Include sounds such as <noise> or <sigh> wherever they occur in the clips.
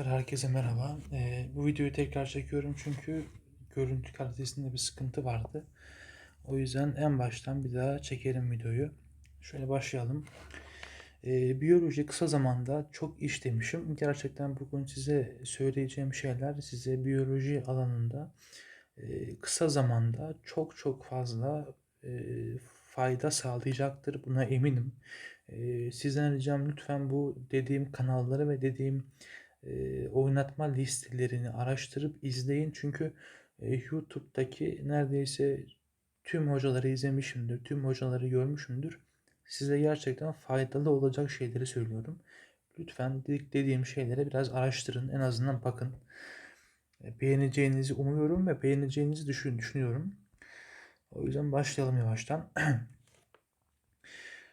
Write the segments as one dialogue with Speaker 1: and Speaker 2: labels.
Speaker 1: Arkadaşlar herkese merhaba. Ee, bu videoyu tekrar çekiyorum çünkü görüntü kalitesinde bir sıkıntı vardı. O yüzden en baştan bir daha çekelim videoyu. Şöyle başlayalım. Ee, biyoloji kısa zamanda çok iş demişim. Gerçekten bugün size söyleyeceğim şeyler size biyoloji alanında e, kısa zamanda çok çok fazla e, fayda sağlayacaktır. Buna eminim. E, sizden ricam lütfen bu dediğim kanalları ve dediğim oynatma listelerini araştırıp izleyin. Çünkü YouTube'daki neredeyse tüm hocaları izlemişimdir, tüm hocaları görmüşümdür. Size gerçekten faydalı olacak şeyleri söylüyorum. Lütfen dediğim şeylere biraz araştırın, en azından bakın. Beğeneceğinizi umuyorum ve beğeneceğinizi düşün, düşünüyorum. O yüzden başlayalım yavaştan. <clears throat>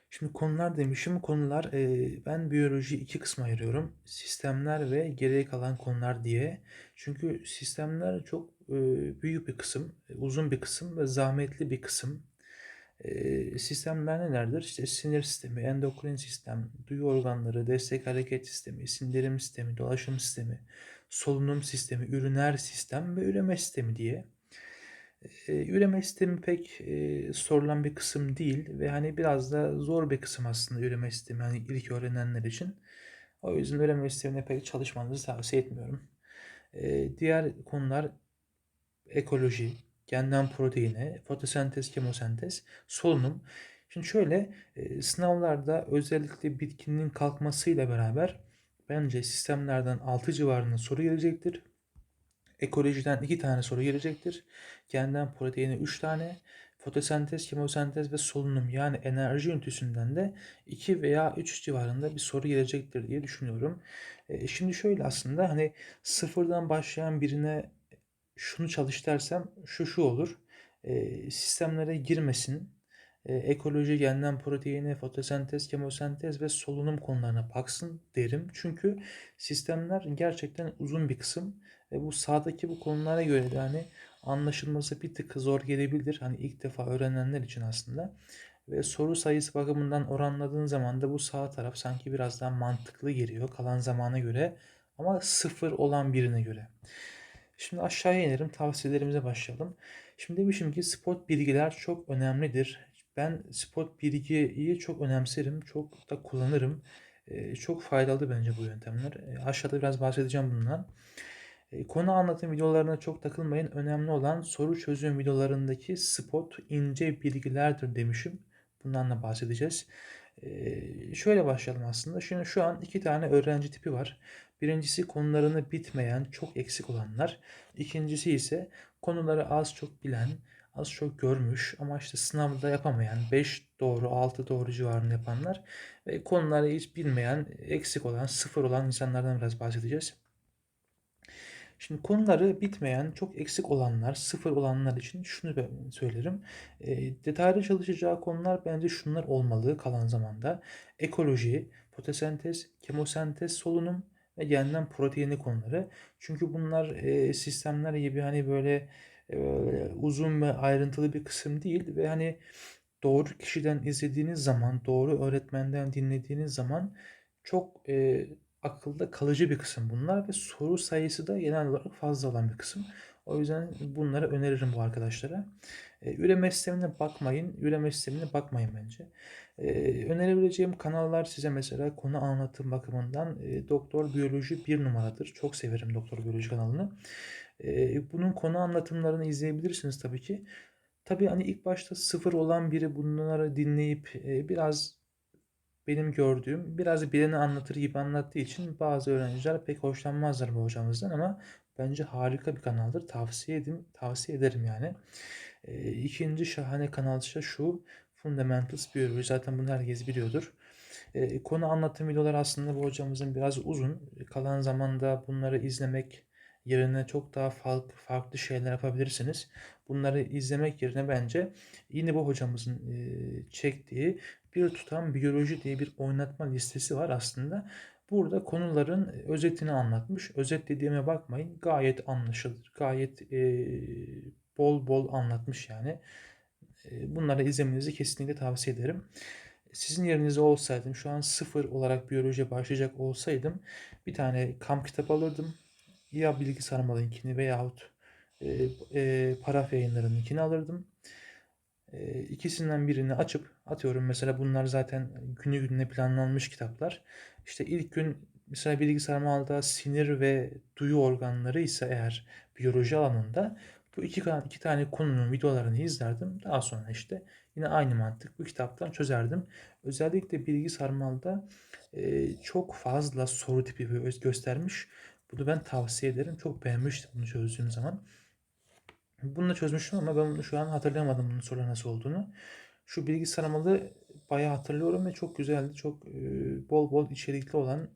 Speaker 1: Şimdi konular demişim. Konular e, ben biyoloji iki kısma ayırıyorum. Sistemler ve geriye kalan konular diye. Çünkü sistemler çok e, büyük bir kısım, uzun bir kısım ve zahmetli bir kısım. E, sistemler nelerdir? İşte sinir sistemi, endokrin sistem, duyu organları, destek hareket sistemi, sindirim sistemi, dolaşım sistemi, solunum sistemi, üriner sistem ve üreme sistemi diye. E, üreme sistemi pek e, sorulan bir kısım değil ve hani biraz da zor bir kısım aslında üreme sistemi hani ilk öğrenenler için. O yüzden üreme sistemine pek çalışmanızı tavsiye etmiyorum. E, diğer konular ekoloji, genden proteine, fotosentez, kemosentez, solunum. Şimdi şöyle e, sınavlarda özellikle bitkinin kalkmasıyla beraber bence sistemlerden 6 civarında soru gelecektir. Ekolojiden 2 tane soru gelecektir. Genden proteini 3 tane. Fotosentez, kemosentez ve solunum yani enerji ünitesinden de 2 veya 3 civarında bir soru gelecektir diye düşünüyorum. E, şimdi şöyle aslında hani sıfırdan başlayan birine şunu çalış dersem şu şu olur. E, sistemlere girmesin. E, ekoloji, genden proteini, fotosentez, kemosentez ve solunum konularına baksın derim. Çünkü sistemler gerçekten uzun bir kısım ve bu sağdaki bu konulara göre de hani anlaşılması bir tık zor gelebilir. Hani ilk defa öğrenenler için aslında. Ve soru sayısı bakımından oranladığın zaman da bu sağ taraf sanki biraz daha mantıklı geliyor kalan zamana göre. Ama sıfır olan birine göre. Şimdi aşağıya inerim. Tavsiyelerimize başlayalım. Şimdi demişim ki spot bilgiler çok önemlidir. Ben spot bilgiyi çok önemserim. Çok da kullanırım. Çok faydalı bence bu yöntemler. Aşağıda biraz bahsedeceğim bundan. Ee, konu anlatım videolarına çok takılmayın. Önemli olan soru çözüm videolarındaki spot ince bilgilerdir demişim. Bundan da bahsedeceğiz. Ee, şöyle başlayalım aslında. Şimdi şu an iki tane öğrenci tipi var. Birincisi konularını bitmeyen, çok eksik olanlar. İkincisi ise konuları az çok bilen, az çok görmüş ama işte sınavda yapamayan, 5 doğru, 6 doğru civarında yapanlar ve konuları hiç bilmeyen, eksik olan, sıfır olan insanlardan biraz bahsedeceğiz. Şimdi konuları bitmeyen, çok eksik olanlar, sıfır olanlar için şunu söylerim. E, detaylı çalışacağı konular bence şunlar olmalı kalan zamanda. Ekoloji, fotosentez, kemosentez, solunum ve genden proteini konuları. Çünkü bunlar e, sistemler gibi hani böyle e, uzun ve ayrıntılı bir kısım değil ve hani doğru kişiden izlediğiniz zaman, doğru öğretmenden dinlediğiniz zaman çok e, akılda kalıcı bir kısım bunlar ve soru sayısı da genel olarak fazla olan bir kısım. O yüzden bunları öneririm bu arkadaşlara. E, üreme sistemine bakmayın. Üreme sistemine bakmayın bence. E, önerebileceğim kanallar size mesela konu anlatım bakımından e, Doktor Biyoloji bir numaradır. Çok severim Doktor Biyoloji kanalını. E, bunun konu anlatımlarını izleyebilirsiniz tabii ki. Tabii hani ilk başta sıfır olan biri bunları dinleyip e, biraz benim gördüğüm biraz bileni anlatır gibi anlattığı için bazı öğrenciler pek hoşlanmazlar bu hocamızdan ama bence harika bir kanaldır. Tavsiye edeyim, tavsiye ederim yani. E, ikinci şahane kanal ise şu Fundamentals Biyoloji. Zaten bunu herkes biliyordur. E, konu anlatım videoları aslında bu hocamızın biraz uzun. Kalan zamanda bunları izlemek yerine çok daha farklı, farklı şeyler yapabilirsiniz. Bunları izlemek yerine bence yine bu hocamızın e, çektiği bir tutam biyoloji diye bir oynatma listesi var aslında. Burada konuların özetini anlatmış. Özet dediğime bakmayın. Gayet anlaşılır. Gayet e, bol bol anlatmış yani. E, bunları izlemenizi kesinlikle tavsiye ederim. sizin yerinizde olsaydım, şu an sıfır olarak biyolojiye başlayacak olsaydım bir tane kamp kitabı alırdım. Ya Bilgisayar Malı'nkini veyahut e, e, Paraf Yayınları'nınkini alırdım. E, ikisinden birini açıp atıyorum. Mesela bunlar zaten günü gününe planlanmış kitaplar. İşte ilk gün mesela bilgisayar malıda sinir ve duyu organları ise eğer biyoloji alanında bu iki, iki tane konunun videolarını izlerdim. Daha sonra işte yine aynı mantık bu kitaptan çözerdim. Özellikle bilgi sarmalda e, çok fazla soru tipi göstermiş. Bunu ben tavsiye ederim. Çok beğenmiştim bunu çözdüğüm zaman. Bunu da çözmüştüm ama ben bunu şu an hatırlayamadım bunun soru nasıl olduğunu. Şu bilgi sarmalı bayağı hatırlıyorum ve çok güzeldi. Çok e, bol bol içerikli olan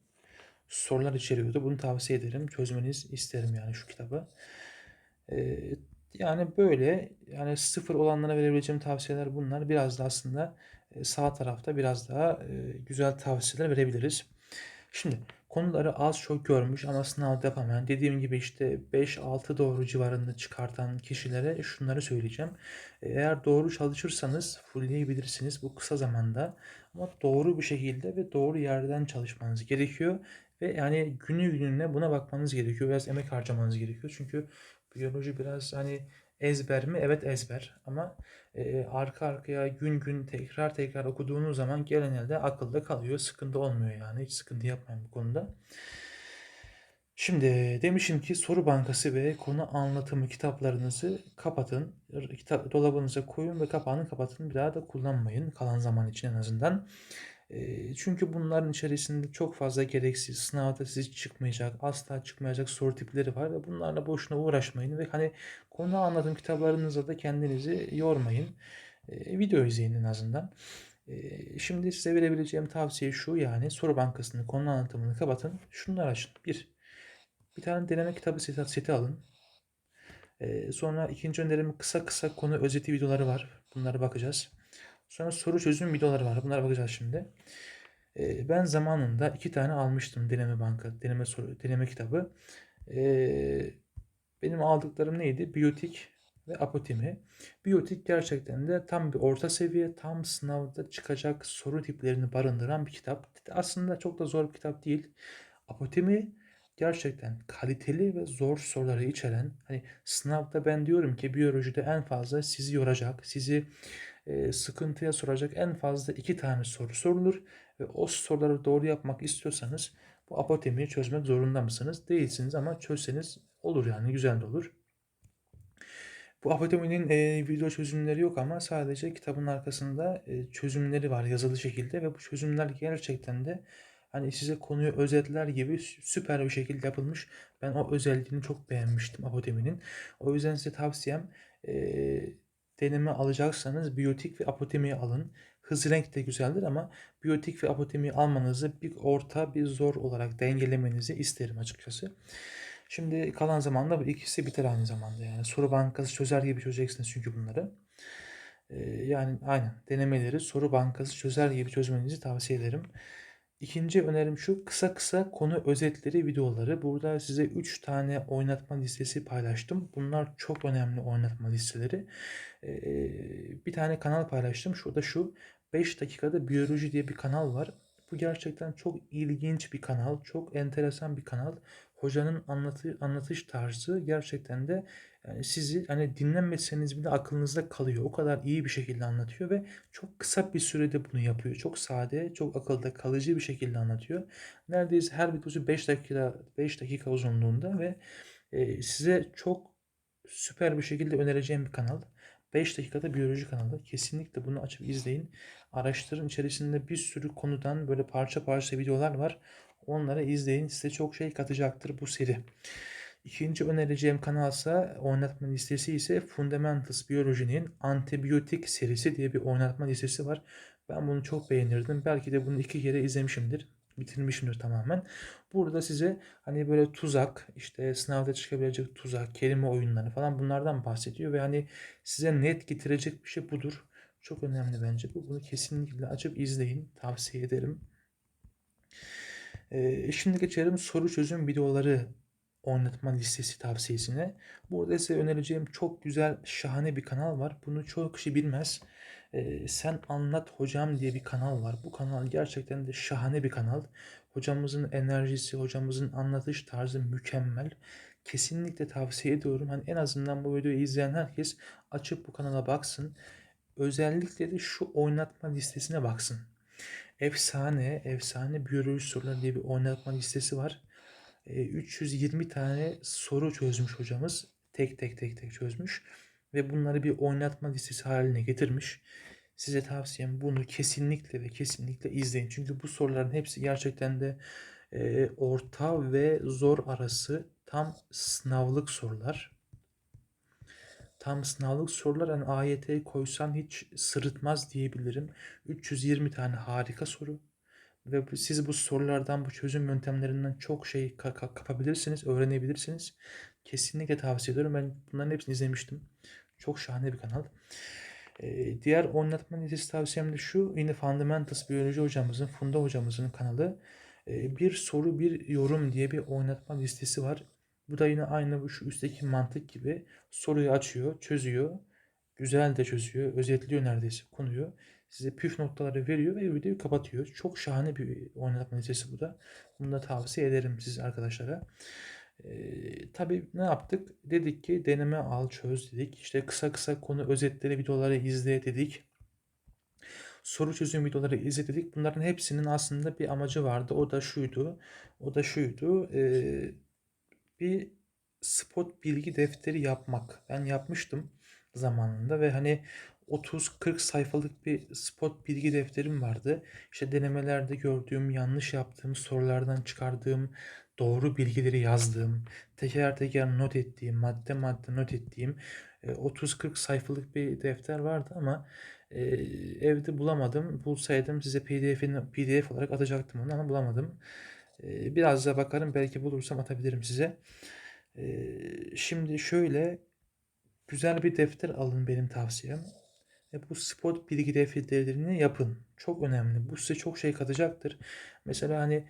Speaker 1: sorular içeriyordu. Bunu tavsiye ederim. Çözmeniz isterim yani şu kitabı. E, yani böyle yani sıfır olanlara verebileceğim tavsiyeler bunlar. Biraz da aslında e, sağ tarafta biraz daha güzel tavsiyeler verebiliriz. Şimdi konuları az çok görmüş ama sınavda yapamayan dediğim gibi işte 5-6 doğru civarında çıkartan kişilere şunları söyleyeceğim. Eğer doğru çalışırsanız fullleyebilirsiniz bu kısa zamanda ama doğru bir şekilde ve doğru yerden çalışmanız gerekiyor ve yani günü gününe buna bakmanız gerekiyor. Biraz emek harcamanız gerekiyor. Çünkü biyoloji biraz hani ezber mi? Evet ezber. Ama e, arka arkaya gün gün tekrar tekrar okuduğunuz zaman genelde akılda kalıyor. Sıkıntı olmuyor yani. Hiç sıkıntı yapmayın bu konuda. Şimdi demişim ki soru bankası ve konu anlatımı kitaplarınızı kapatın. Kitap dolabınıza koyun ve kapağını kapatın. Bir daha da kullanmayın kalan zaman için en azından. Çünkü bunların içerisinde çok fazla gereksiz, sınavda siz çıkmayacak, asla çıkmayacak soru tipleri var ve bunlarla boşuna uğraşmayın ve hani konu anlatım kitaplarınızda da kendinizi yormayın. Video izleyin en azından. Şimdi size verebileceğim tavsiye şu yani soru bankasını, konu anlatımını kapatın. Şunları açın. Bir, bir tane deneme kitabı seti, seti alın. Sonra ikinci önerim kısa kısa konu özeti videoları var. Bunlara bakacağız. Sonra soru çözüm videoları var. Bunlara bakacağız şimdi. Ee, ben zamanında iki tane almıştım deneme banka, deneme soru, deneme kitabı. Ee, benim aldıklarım neydi? Biyotik ve apotemi. Biyotik gerçekten de tam bir orta seviye, tam sınavda çıkacak soru tiplerini barındıran bir kitap. Aslında çok da zor bir kitap değil. Apotemi gerçekten kaliteli ve zor soruları içeren, hani sınavda ben diyorum ki biyolojide en fazla sizi yoracak, sizi e, sıkıntıya soracak en fazla iki tane soru sorulur ve o soruları doğru yapmak istiyorsanız bu apotemiyi çözmek zorunda mısınız? Değilsiniz ama çözseniz olur yani güzel de olur. Bu apoteminin e, video çözümleri yok ama sadece kitabın arkasında e, çözümleri var yazılı şekilde ve bu çözümler gerçekten de hani size konuyu özetler gibi süper bir şekilde yapılmış. Ben o özelliğini çok beğenmiştim apoteminin. O yüzden size tavsiyem e, deneme alacaksanız biyotik ve apotemiyi alın. Hız renk de güzeldir ama biyotik ve apotemiyi almanızı bir orta bir zor olarak dengelemenizi isterim açıkçası. Şimdi kalan zamanda bu ikisi biter aynı zamanda yani. Soru bankası çözer gibi çözeceksiniz çünkü bunları. Ee, yani aynen denemeleri soru bankası çözer gibi çözmenizi tavsiye ederim. İkinci önerim şu kısa kısa konu özetleri videoları. Burada size 3 tane oynatma listesi paylaştım. Bunlar çok önemli oynatma listeleri. Ee, bir tane kanal paylaştım. Şurada şu 5 dakikada biyoloji diye bir kanal var. Bu gerçekten çok ilginç bir kanal. Çok enteresan bir kanal. Hocanın anlatı, anlatış tarzı gerçekten de yani sizi hani dinlemeseniz bile aklınızda kalıyor. O kadar iyi bir şekilde anlatıyor ve çok kısa bir sürede bunu yapıyor. Çok sade, çok akılda kalıcı bir şekilde anlatıyor. Neredeyse her videosu 5 dakika 5 dakika uzunluğunda ve e, size çok süper bir şekilde önereceğim bir kanal. 5 dakikada biyoloji kanalı. Kesinlikle bunu açıp izleyin. Araştırın. içerisinde bir sürü konudan böyle parça parça videolar var. Onları izleyin. Size çok şey katacaktır bu seri. İkinci önereceğim kanalsa oynatma listesi ise Fundamentals Biyoloji'nin antibiyotik serisi diye bir oynatma listesi var. Ben bunu çok beğenirdim. Belki de bunu iki kere izlemişimdir. Bitirmişimdir tamamen. Burada size hani böyle tuzak, işte sınavda çıkabilecek tuzak, kelime oyunları falan bunlardan bahsediyor. Ve hani size net getirecek bir şey budur. Çok önemli bence bu. Bunu kesinlikle açıp izleyin. Tavsiye ederim. Ee, şimdi geçelim soru çözüm videoları oynatma listesi tavsiyesine. Burada size önereceğim çok güzel, şahane bir kanal var. Bunu çoğu kişi bilmez. Ee, Sen Anlat Hocam diye bir kanal var. Bu kanal gerçekten de şahane bir kanal. Hocamızın enerjisi, hocamızın anlatış tarzı mükemmel. Kesinlikle tavsiye ediyorum. Hani en azından bu videoyu izleyen herkes açıp bu kanala baksın. Özellikle de şu oynatma listesine baksın. Efsane, efsane biyoloji soruları diye bir oynatma listesi var. E, 320 tane soru çözmüş hocamız. Tek tek tek tek çözmüş. Ve bunları bir oynatma listesi haline getirmiş. Size tavsiyem bunu kesinlikle ve kesinlikle izleyin. Çünkü bu soruların hepsi gerçekten de e, orta ve zor arası tam sınavlık sorular. Tam sınavlık sorular yani AYT'ye koysan hiç sırıtmaz diyebilirim. 320 tane harika soru. Ve siz bu sorulardan, bu çözüm yöntemlerinden çok şey ka- ka- kapabilirsiniz, öğrenebilirsiniz. Kesinlikle tavsiye ediyorum. Ben bunların hepsini izlemiştim. Çok şahane bir kanal. Ee, diğer oynatma listesi tavsiyem de şu. Yine Fundamentals Biyoloji hocamızın, Funda hocamızın kanalı. Ee, bir soru bir yorum diye bir oynatma listesi var. Bu da yine aynı şu üstteki mantık gibi soruyu açıyor, çözüyor. Güzel de çözüyor, özetliyor neredeyse konuyu. Size püf noktaları veriyor ve videoyu kapatıyor. Çok şahane bir oynatma listesi bu da. Bunu da tavsiye ederim siz arkadaşlara. Ee, tabii ne yaptık? Dedik ki deneme al çöz dedik. İşte kısa kısa konu özetleri videoları izle dedik. Soru çözüm videoları izle dedik. Bunların hepsinin aslında bir amacı vardı. O da şuydu. O da şuydu. Ee, bir spot bilgi defteri yapmak. Ben yapmıştım zamanında ve hani 30-40 sayfalık bir spot bilgi defterim vardı. İşte denemelerde gördüğüm, yanlış yaptığım, sorulardan çıkardığım, doğru bilgileri yazdığım, teker teker not ettiğim, madde madde not ettiğim e, 30-40 sayfalık bir defter vardı ama e, evde bulamadım. Bulsaydım size PDF'ini PDF olarak atacaktım onu ama bulamadım. E, Biraz da bakarım belki bulursam atabilirim size. E, Şimdi şöyle güzel bir defter alın benim tavsiyem. Ve bu spot bilgi defterlerini yapın. Çok önemli. Bu size çok şey katacaktır. Mesela hani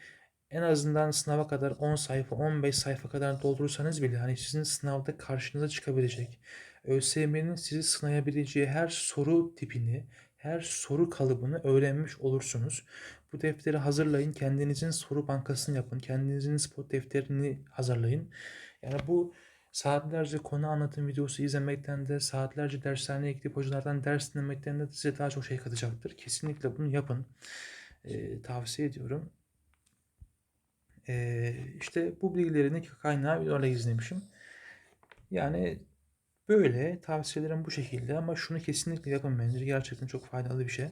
Speaker 1: en azından sınava kadar 10 sayfa, 15 sayfa kadar doldurursanız bile hani sizin sınavda karşınıza çıkabilecek, ÖSYM'nin sizi sınayabileceği her soru tipini, her soru kalıbını öğrenmiş olursunuz. Bu defteri hazırlayın, kendinizin soru bankasını yapın, kendinizin spot defterini hazırlayın. Yani bu saatlerce konu anlatım videosu izlemekten de, saatlerce dershaneye gidip hocalardan ders dinlemekten de size daha çok şey katacaktır. Kesinlikle bunu yapın. Ee, tavsiye ediyorum. Ee, işte bu bilgilerini kaynağı videolarla izlemişim. Yani böyle tavsiyelerim bu şekilde ama şunu kesinlikle yapın bence. Gerçekten çok faydalı bir şey.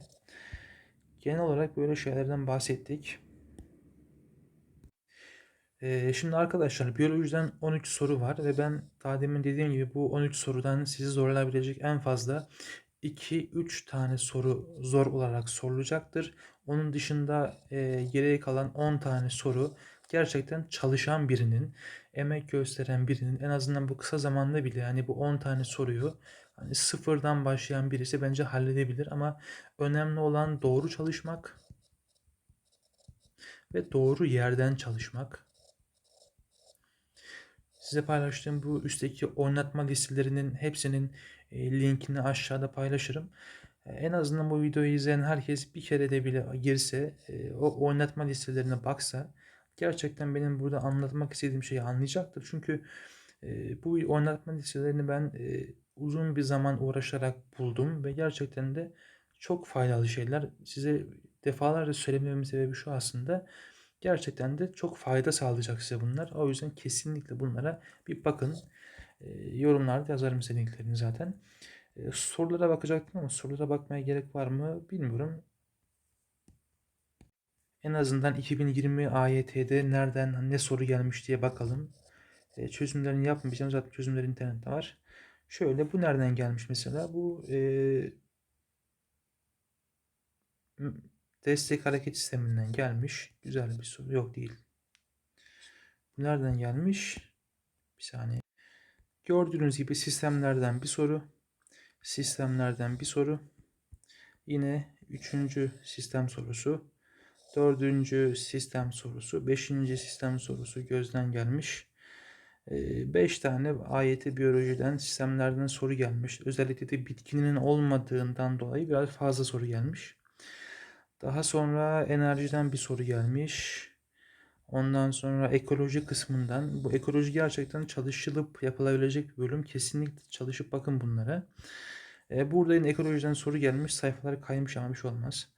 Speaker 1: Genel olarak böyle şeylerden bahsettik. Ee, şimdi arkadaşlar biyolojiden 13 soru var ve ben daha demin dediğim gibi bu 13 sorudan sizi zorlayabilecek en fazla 2-3 tane soru zor olarak sorulacaktır. Onun dışında e, geriye kalan 10 tane soru gerçekten çalışan birinin, emek gösteren birinin en azından bu kısa zamanda bile yani bu 10 tane soruyu hani sıfırdan başlayan birisi bence halledebilir ama önemli olan doğru çalışmak ve doğru yerden çalışmak. Size paylaştığım bu üstteki oynatma listelerinin hepsinin e, linkini aşağıda paylaşırım. E, En azından bu videoyu izleyen herkes bir kere de bile girse, e, o oynatma listelerine baksa gerçekten benim burada anlatmak istediğim şeyi anlayacaktır. Çünkü bu oynatma listelerini ben uzun bir zaman uğraşarak buldum ve gerçekten de çok faydalı şeyler. Size defalarca söylememin sebebi şu aslında. Gerçekten de çok fayda sağlayacak size bunlar. O yüzden kesinlikle bunlara bir bakın. E, yorumlarda yazarım size linklerini zaten. E, sorulara bakacaktım ama sorulara bakmaya gerek var mı bilmiyorum. En azından 2020 AYT'de nereden ne soru gelmiş diye bakalım. E, çözümlerini yapmayacağım. Zaten çözümler internette var. Şöyle bu nereden gelmiş mesela? Bu e, destek hareket sisteminden gelmiş. Güzel bir soru. Yok değil. Bu nereden gelmiş? Bir saniye. Gördüğünüz gibi sistemlerden bir soru. Sistemlerden bir soru. Yine üçüncü sistem sorusu. Dördüncü sistem sorusu. Beşinci sistem sorusu gözden gelmiş. 5 tane AYT biyolojiden, sistemlerden soru gelmiş. Özellikle de bitkinin olmadığından dolayı biraz fazla soru gelmiş. Daha sonra enerjiden bir soru gelmiş. Ondan sonra ekoloji kısmından. Bu ekoloji gerçekten çalışılıp yapılabilecek bir bölüm. Kesinlikle çalışıp bakın bunlara. Burada yine ekolojiden soru gelmiş. Sayfalar kaymış ama bir şey olmaz.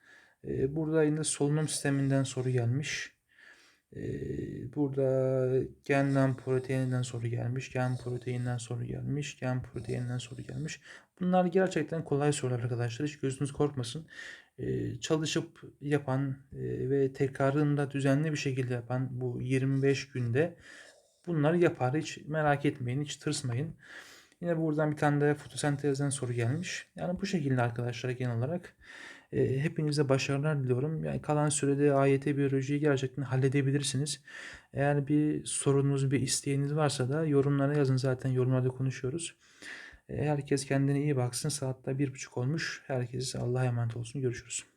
Speaker 1: Burada yine solunum sisteminden soru gelmiş. Burada genden proteininden soru gelmiş. Gen proteininden soru gelmiş. Gen proteininden soru gelmiş. Bunlar gerçekten kolay sorular arkadaşlar. Hiç gözünüz korkmasın. Çalışıp yapan ve tekrarını da düzenli bir şekilde yapan bu 25 günde bunları yapar. Hiç merak etmeyin, hiç tırsmayın. Yine buradan bir tane de fotosentezden soru gelmiş. Yani bu şekilde arkadaşlar genel olarak. Hepinize başarılar diliyorum. Yani kalan sürede AYT biyolojiyi gerçekten halledebilirsiniz. Eğer bir sorunuz, bir isteğiniz varsa da yorumlara yazın. Zaten yorumlarda konuşuyoruz. Herkes kendine iyi baksın. Saatte bir buçuk olmuş. Herkes Allah'a emanet olsun. Görüşürüz.